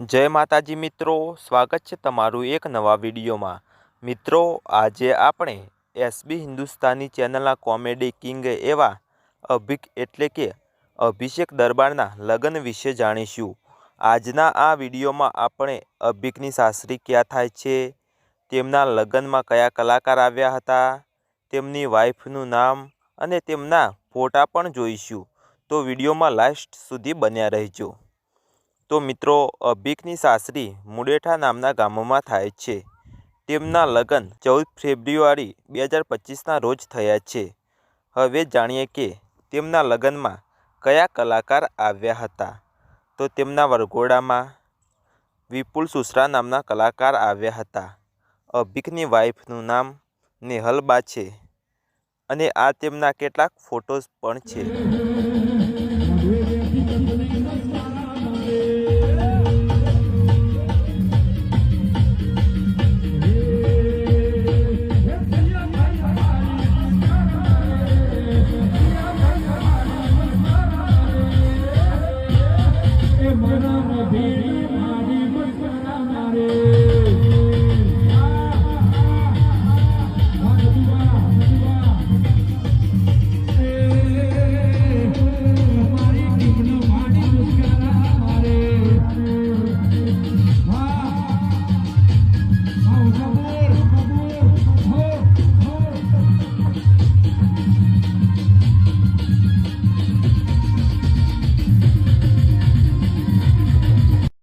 જય માતાજી મિત્રો, સ્વાગત છે તમારું એક નવા વિડીયોમાં. મિત્રો, આજે આપણે એસબી હિન્દુસ્તાની ચેનલના કોમેડી કિંગ એવા અભિક એટલે કે અભિષેક દરબારના લગ્ન વિશે જાણીશું. આજના આ વિડીયોમાં આપણે અભિકની સાસરી ક્યાં થાય છે, તેમના લગ્નમાં કયા કલાકાર આવ્યા હતા, તેમની વાઈફનું નામ અને તેમના ફોટા પણ જોઈશું. તો વિડીયોમાં લાસ્ટ સુધી બન્યા રહેજો. તો મિત્રો અભિકની સાસરી મુડેઠા નામના ગામમાં થાય છે. તેમના લગ્ન ચૌદ ફેબ્રુઆરી બે હજાર પચીસના રોજ થયા છે. હવે જાણીએ કે તેમના લગ્નમાં કયા કલાકાર આવ્યા હતા. તો તેમના વરઘોડામાં વિપુલ સુસરા નામના કલાકાર આવ્યા હતા. અભિકની વાઈફનું નામ નેહલબા છે. અને આ તેમના કેટલાક ફોટોઝ પણ છે. Ramana.